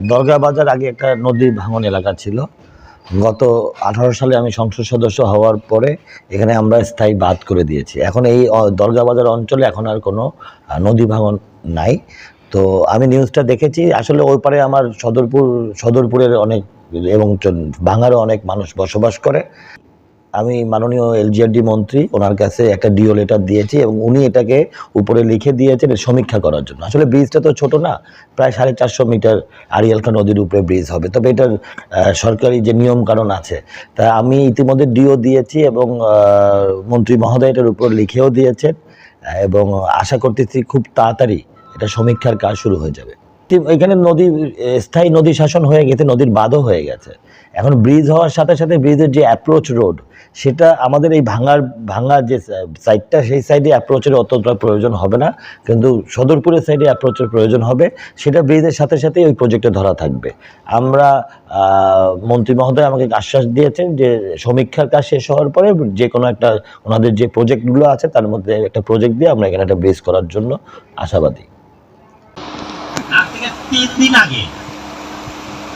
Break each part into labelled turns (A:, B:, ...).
A: দরগা বাজার আগে একটা নদী ভাঙন এলাকা ছিল। গত আঠারো সালে আমি সংসদ সদস্য হওয়ার পরে এখানে আমরা স্থায়ী বাদ করে দিয়েছি। এখন এই দরগা বাজার অঞ্চলে এখন আর কোনো নদী ভাঙন নাই। তো আমি নিউজটা দেখেছি, আসলে ওই পারে আমার সদরপুর, সদরপুরের অনেক এবং ভাঙারও অনেক মানুষ বসবাস করে। আমি মাননীয় এলজিআরডি মন্ত্রী, ওনার কাছে একটা ডিও লেটার দিয়েছি এবং উনি এটাকে উপরে লিখে দিয়েছেন সমীক্ষা করার জন্য। আসলে ব্রিজটা তো ছোট না, প্রায় সাড়ে চারশো মিটার আড়িয়ালখা নদীর উপরে ব্রিজ হবে। তবে এটার সরকারি যে নিয়ম কানুন আছে, তা আমি ইতিমধ্যে ডিও দিয়েছি এবং মন্ত্রী মহোদয় এটার উপর লিখেও দিয়েছেন, এবং আশা করতেছি খুব তাড়াতাড়ি এটা সমীক্ষার কাজ শুরু হয়ে যাবে। এখানে নদী স্থায়ী নদী শাসন হয়ে গেছে, নদীর বাঁধও হয়ে গেছে। এখন ব্রিজ হওয়ার সাথে সাথে ব্রিজের যে অ্যাপ্রোচ রোড সেটা আমাদের এই ভাঙার ভাঙা যে সাইডটা সেই সাইডে অ্যাপ্রোচের অতটা প্রয়োজন হবে না। কিন্তু সদরপুরের সাইডে অ্যাপ্রোচের প্রয়োজন হবে। সেটা ব্রিজের সাথে সাথেই ওই প্রজেক্টে ধরা থাকবে। আমরা মন্ত্রী মহোদয় আমাকে আশ্বাস দিয়েছেন যে সমীক্ষার কাজ শেষ হওয়ার পরে যে কোনো একটা ওনাদের যে প্রজেক্টগুলো আছে, তার মধ্যে একটা প্রজেক্ট দিয়ে আমরা এখানে একটা ব্রিজ করার জন্য আশাবাদী।
B: থেকে তিন দিন আগে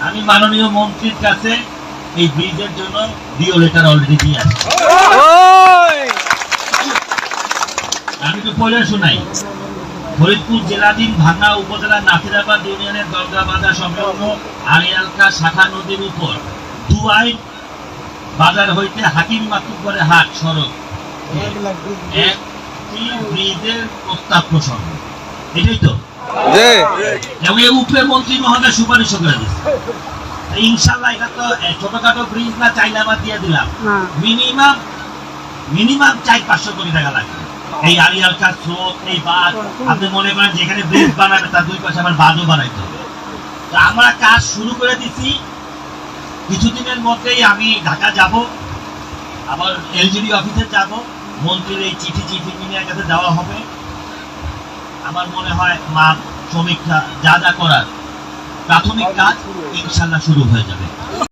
B: আমি মাননীয় মন্ত্রীর কাছে এই ব্রিজের জন্য ডিও লেটার অলরেডি দিয়ে আসি আমি তো পড়ে শোনাই ফরিদপুর জেলাধীন ভাঙ্গা উপজেলার নাসিরাবাদ ইউনিয়নের দরগা বাজার সংলগ্ন আড়িয়ালকা শাখা নদীর উপর দুয়াই বাজার হইতে হাকিম মাতুব্বরে হাট সড়ক। একটি ব্রিজের প্রস্তাব প্রসঙ্গ। এটাই তো। এবং এই উপরে মন্ত্রী মহোদয় সুপারিশ করে দিচ্ছে তো এটা তো ছোটখাটো ব্রিজ না চাইলে আবার দিয়ে দিলাম। মিনিমাম মিনিমাম চার পাঁচশো কোটি টাকা লাগবে। এই আড়িয়াল কাজ স্রোত এই বাঁধ আপনি মনে করেন যেখানে ব্রিজ বানাবে তার দুই পাশে আবার বাঁধও বানাইতে হবে। তো আমরা কাজ শুরু করে দিছি। কিছুদিনের মধ্যেই আমি ঢাকা যাব আবার এলজিডি অফিসে যাব। মন্ত্রীর এই চিঠি চিঠি মিনিয়ার কাছে দেওয়া হবে। আমার মনে হয় মাপ সমীক্ষা যা যা করার প্রাথমিক কাজ ইনশাল্লাহ শুরু হয়ে যাবে।